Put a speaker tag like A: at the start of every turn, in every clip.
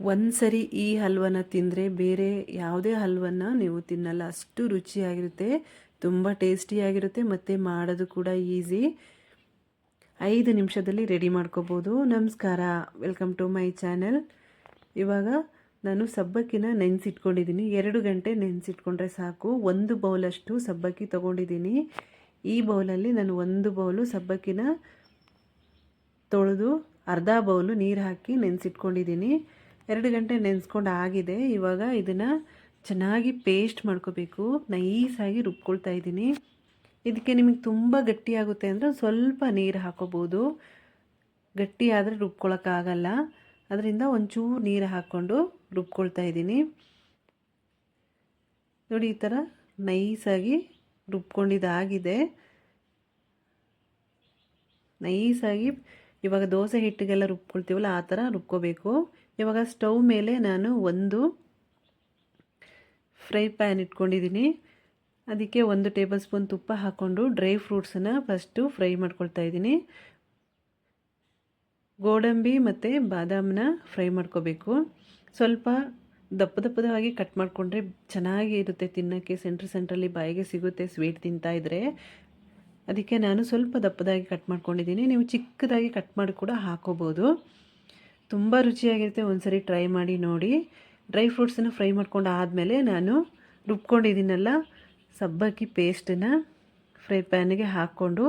A: ಒಂದು ಸರಿ ಈ ಹಲ್ವನ ತಿಂದರೆ ಬೇರೆ ಯಾವುದೇ ಹಲ್ವನ್ನ ನೀವು ತಿನ್ನಲ್ಲ. ಅಷ್ಟು ರುಚಿಯಾಗಿರುತ್ತೆ, ತುಂಬ ಟೇಸ್ಟಿಯಾಗಿರುತ್ತೆ ಮತ್ತು ಮಾಡೋದು ಕೂಡ ಈಸಿ. ಐದು ನಿಮಿಷದಲ್ಲಿ ರೆಡಿ ಮಾಡ್ಕೋಬೋದು. ನಮಸ್ಕಾರ, ವೆಲ್ಕಮ್ ಟು ಮೈ ಚಾನೆಲ್. ಇವಾಗ ನಾನು ಸಬ್ಬಕ್ಕಿನ ನೆನೆಸಿಟ್ಕೊಂಡಿದ್ದೀನಿ. ಎರಡು ಗಂಟೆ ನೆನೆಸಿಟ್ಕೊಂಡ್ರೆ ಸಾಕು. ಒಂದು ಬೌಲಷ್ಟು ಸಬ್ಬಕ್ಕಿ ತೊಗೊಂಡಿದ್ದೀನಿ. ಈ ಬೌಲಲ್ಲಿ ನಾನು ಒಂದು ಬೌಲು ಸಬ್ಬಕ್ಕಿನ ತೊಳೆದು ಅರ್ಧ ಬೌಲು ನೀರು ಹಾಕಿ ನೆನೆಸಿಟ್ಕೊಂಡಿದ್ದೀನಿ. ಎರಡು ಗಂಟೆ ನೆನೆಸ್ಕೊಂಡು ಆಗಿದೆ. ಇವಾಗ ಇದನ್ನು ಚೆನ್ನಾಗಿ ಪೇಸ್ಟ್ ಮಾಡ್ಕೋಬೇಕು. ನೈಸಾಗಿ ರುಬ್ಕೊಳ್ತಾ ಇದ್ದೀನಿ. ಇದಕ್ಕೆ ನಿಮಗೆ ತುಂಬ ಗಟ್ಟಿಯಾಗುತ್ತೆ ಅಂದರೆ ಸ್ವಲ್ಪ ನೀರು ಹಾಕೋಬೋದು. ಗಟ್ಟಿ ಆದರೆ ರುಬ್ಕೊಳಕ್ಕಾಗಲ್ಲ ಅದರಿಂದ ಒಂಚೂರು ನೀರು ಹಾಕ್ಕೊಂಡು ರುಬ್ಕೊಳ್ತಾ ಇದ್ದೀನಿ. ನೋಡಿ, ಈ ಥರ ನೈಸಾಗಿ ರುಬ್ಕೊಂಡಿದ್ದಾಗಿದೆ ನೈಸಾಗಿ ಇವಾಗ ದೋಸೆ ಹಿಟ್ಟಿಗೆಲ್ಲ ರುಬ್ಕೊಳ್ತೀವಲ್ಲ ಆ ಥರ ರುಬ್ಕೋಬೇಕು. ಇವಾಗ ಸ್ಟವ್ ಮೇಲೆ ನಾನು ಒಂದು ಫ್ರೈ ಪ್ಯಾನ್ ಇಟ್ಕೊಂಡಿದ್ದೀನಿ. ಅದಕ್ಕೆ ಒಂದು ಟೇಬಲ್ ಸ್ಪೂನ್ ತುಪ್ಪ ಹಾಕ್ಕೊಂಡು ಡ್ರೈ ಫ್ರೂಟ್ಸನ್ನು ಫಸ್ಟು ಫ್ರೈ ಮಾಡ್ಕೊಳ್ತಾ ಇದ್ದೀನಿ. ಗೋಡಂಬಿ ಮತ್ತು ಬಾದಾಮನ್ನ ಫ್ರೈ ಮಾಡ್ಕೋಬೇಕು. ಸ್ವಲ್ಪ ದಪ್ಪ ದಪ್ಪದವಾಗಿ ಕಟ್ ಮಾಡಿಕೊಂಡ್ರೆ ಚೆನ್ನಾಗಿ ಇರುತ್ತೆ ತಿನ್ನೋಕ್ಕೆ, ಸೆಂಟ್ರ್ ಸೆಂಟ್ರಲ್ಲಿ ಬಾಯಿಗೆ ಸಿಗುತ್ತೆ, ಸ್ವೀಟ್ ತಿಂತಾಯಿದ್ರೆ ಅದಕ್ಕೆ ನಾನು ಸ್ವಲ್ಪ ದಪ್ಪದಾಗಿ ಕಟ್ ಮಾಡ್ಕೊಂಡಿದ್ದೀನಿ. ನೀವು ಚಿಕ್ಕದಾಗಿ ಕಟ್ ಮಾಡಿ ಕೂಡ ಹಾಕೋಬೋದು. ತುಂಬ ರುಚಿಯಾಗಿರುತ್ತೆ. ಒಂದ್ಸರಿ ಟ್ರೈ ಮಾಡಿ ನೋಡಿ. ಡ್ರೈ ಫ್ರೂಟ್ಸನ್ನು ಫ್ರೈ ಮಾಡ್ಕೊಂಡು ಆದಮೇಲೆ ನಾನು ರುಬ್ಕೊಂಡಿದ್ದೀನಲ್ಲ, ಸಬ್ಬಕ್ಕಿ ಪೇಸ್ಟನ್ನು ಫ್ರೈ ಪ್ಯಾನಿಗೆ ಹಾಕ್ಕೊಂಡು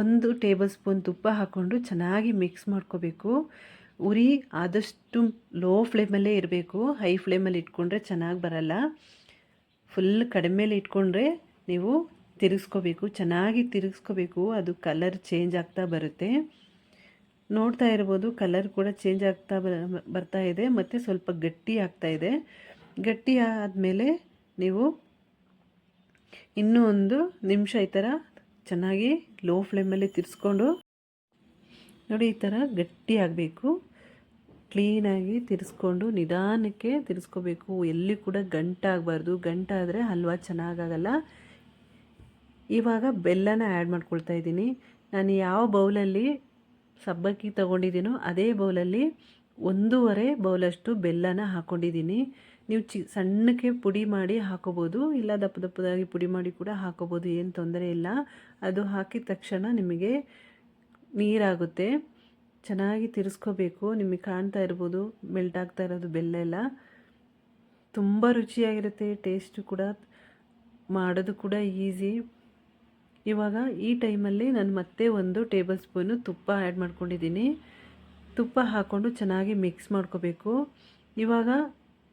A: ಒಂದು ಟೇಬಲ್ ಸ್ಪೂನ್ ತುಪ್ಪ ಹಾಕ್ಕೊಂಡು ಚೆನ್ನಾಗಿ ಮಿಕ್ಸ್ ಮಾಡ್ಕೋಬೇಕು. ಉರಿ ಆದಷ್ಟು ಲೋ ಫ್ಲೇಮಲ್ಲೇ ಇರಬೇಕು. ಹೈ ಫ್ಲೇಮಲ್ಲಿ ಇಟ್ಕೊಂಡ್ರೆ ಚೆನ್ನಾಗಿ ಬರಲ್ಲ. ಫುಲ್ ಕಡಿಮೆಲಿ ಇಟ್ಕೊಂಡ್ರೆ ನೀವು ತಿರುಗಿಸ್ಕೋಬೇಕು, ಚೆನ್ನಾಗಿ ತಿರುಗಿಸ್ಕೋಬೇಕು, ಅದು ಕಲರ್ ಚೇಂಜ್ ಆಗ್ತಾ ಬರುತ್ತೆ. ನೋಡ್ತಾ ಇರ್ಬೋದು ಕಲರ್ ಕೂಡ ಚೇಂಜ್ ಆಗ್ತಾ ಬರ್ತಾ ಇದೆ, ಮತ್ತು ಸ್ವಲ್ಪ ಗಟ್ಟಿ ಆಗ್ತಾ ಇದೆ. ಗಟ್ಟಿ ಆದಮೇಲೆ ನೀವು ಇನ್ನೂ ಒಂದು ನಿಮಿಷ ಈ ಥರ ಚೆನ್ನಾಗಿ ಲೋ ಫ್ಲೇಮಲ್ಲಿ ತಿರ್ಸ್ಕೊಂಡು, ನೋಡಿ ಈ ಥರ ಗಟ್ಟಿ ಆಗಬೇಕು. ಕ್ಲೀನಾಗಿ ತಿರ್ಸ್ಕೊಂಡು ನಿಧಾನಕ್ಕೆ ತಿರ್ಸ್ಕೋಬೇಕು. ಎಲ್ಲಿ ಕೂಡ ಗಂಟಾಗಬಾರ್ದು. ಗಂಟಾದರೆ ಹಲ್ವಾ ಚೆನ್ನಾಗಾಗಲ್ಲ. ಇವಾಗ ಬೆಲ್ಲನ ಆ್ಯಡ್ ಮಾಡ್ಕೊಳ್ತಾ ಇದ್ದೀನಿ. ನಾನು ಯಾವ ಬೌಲಲ್ಲಿ ಸಬ್ಬಕ್ಕಿ ತೊಗೊಂಡಿದ್ದೀನೋ ಅದೇ ಬೌಲಲ್ಲಿ ಒಂದೂವರೆ ಬೌಲಷ್ಟು ಬೆಲ್ಲನ ಹಾಕ್ಕೊಂಡಿದ್ದೀನಿ ನೀವು ಚಿ, ಸಣ್ಣಕ್ಕೆ ಪುಡಿ ಮಾಡಿ ಹಾಕೋಬೋದು, ಇಲ್ಲ ದಪ್ಪ ದಪ್ಪದಾಗಿ ಪುಡಿ ಮಾಡಿ ಕೂಡ ಹಾಕೋಬೋದು, ಏನು ತೊಂದರೆ ಇಲ್ಲ. ಅದು ಹಾಕಿದ ತಕ್ಷಣ ನಿಮಗೆ ನೀರಾಗುತ್ತೆ. ಚೆನ್ನಾಗಿ ತಿರ್ಸ್ಕೋಬೇಕು, ನಿಮಗೆ ಕಾಣ್ತಾ ಇರ್ಬೋದು ಮೆಲ್ಟ್ ಆಗ್ತಾ ಇರೋದು ಬೆಲ್ಲ ಎಲ್ಲ. ತುಂಬ ರುಚಿಯಾಗಿರುತ್ತೆ ಟೇಸ್ಟು ಕೂಡ ಮಾಡೋದು ಕೂಡ ಈಸಿ ಇವಾಗ ಈ ಟೈಮಲ್ಲಿ ನಾನು ಮತ್ತೆ ಒಂದು ಟೇಬಲ್ ಸ್ಪೂನು ತುಪ್ಪ ಆ್ಯಡ್ ಮಾಡ್ಕೊಂಡಿದ್ದೀನಿ. ತುಪ್ಪ ಹಾಕ್ಕೊಂಡು ಚೆನ್ನಾಗಿ ಮಿಕ್ಸ್ ಮಾಡ್ಕೋಬೇಕು. ಇವಾಗ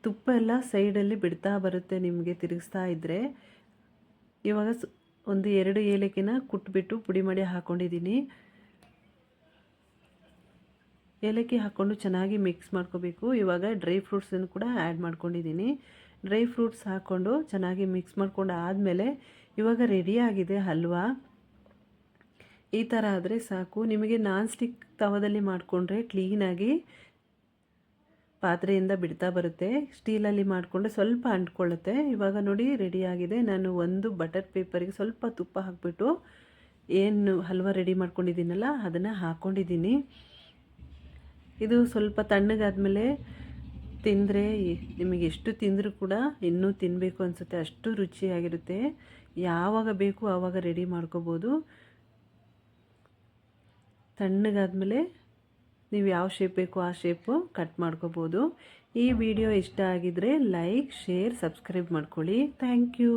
A: ತುಪ್ಪ ಎಲ್ಲ ಸೈಡಲ್ಲಿ ಬಿಡ್ತಾ ಬರುತ್ತೆ ನಿಮಗೆ ತಿರುಗಿಸ್ತಾ ಇದ್ದರೆ ಇವಾಗ ಒಂದು ಎರಡು ಏಲಕ್ಕಿನ ಕುಟ್ಬಿಟ್ಟು ಪುಡಿ ಮಾಡಿ ಹಾಕ್ಕೊಂಡಿದ್ದೀನಿ ಏಲಕ್ಕಿ ಹಾಕ್ಕೊಂಡು ಚೆನ್ನಾಗಿ ಮಿಕ್ಸ್ ಮಾಡ್ಕೋಬೇಕು. ಇವಾಗ ಡ್ರೈ ಫ್ರೂಟ್ಸನ್ನು ಕೂಡ ಆ್ಯಡ್ ಮಾಡ್ಕೊಂಡಿದ್ದೀನಿ. ಡ್ರೈ ಫ್ರೂಟ್ಸ್ ಹಾಕ್ಕೊಂಡು ಚೆನ್ನಾಗಿ ಮಿಕ್ಸ್ ಮಾಡ್ಕೊಂಡು ಆದಮೇಲೆ ಇವಾಗ ರೆಡಿಯಾಗಿದೆ ಹಲ್ವಾ ಈ ಥರ ಆದರೆ ಸಾಕು. ನಿಮಗೆ ನಾನ್ ಸ್ಟಿಕ್ ತವದಲ್ಲಿ ಮಾಡಿಕೊಂಡ್ರೆ ಕ್ಲೀನಾಗಿ ಪಾತ್ರೆಯಿಂದ ಬಿಡ್ತಾ ಬರುತ್ತೆ. ಸ್ಟೀಲಲ್ಲಿ ಮಾಡಿಕೊಂಡ್ರೆ ಸ್ವಲ್ಪ ಅಂಟ್ಕೊಳ್ಳುತ್ತೆ. ಇವಾಗ ನೋಡಿ ರೆಡಿಯಾಗಿದೆ ನಾನು ಒಂದು ಬಟರ್ ಪೇಪರಿಗೆ ಸ್ವಲ್ಪ ತುಪ್ಪ ಹಾಕಿಬಿಟ್ಟು ಏನು ಹಲ್ವಾ ರೆಡಿ ಮಾಡ್ಕೊಂಡಿದ್ದೀನಲ್ಲ, ಅದನ್ನು ಹಾಕ್ಕೊಂಡಿದ್ದೀನಿ ಇದು ಸ್ವಲ್ಪ ತಣ್ಣಗಾದ್ಮೇಲೆ ತಿಂದರೆ ನಿಮಗೆ ಎಷ್ಟು ತಿಂದರೂ ಕೂಡ ಇನ್ನೂ ತಿನ್ನಬೇಕು ಅನಿಸುತ್ತೆ, ಅಷ್ಟು ರುಚಿಯಾಗಿರುತ್ತೆ. ಯಾವಾಗ ಬೇಕು ಆವಾಗ ರೆಡಿ ಮಾಡ್ಕೋಬೋದು. ತಣ್ಣಗಾದಮೇಲೆ ನೀವು ಯಾವ ಶೇಪ್ ಬೇಕು ಆ ಶೇಪು ಕಟ್ ಮಾಡ್ಕೋಬೋದು. ಈ ವಿಡಿಯೋ ಇಷ್ಟ ಆಗಿದರೆ ಲೈಕ್ ಶೇರ್ ಸಬ್ಸ್ಕ್ರೈಬ್ ಮಾಡ್ಕೊಳ್ಳಿ. Thank you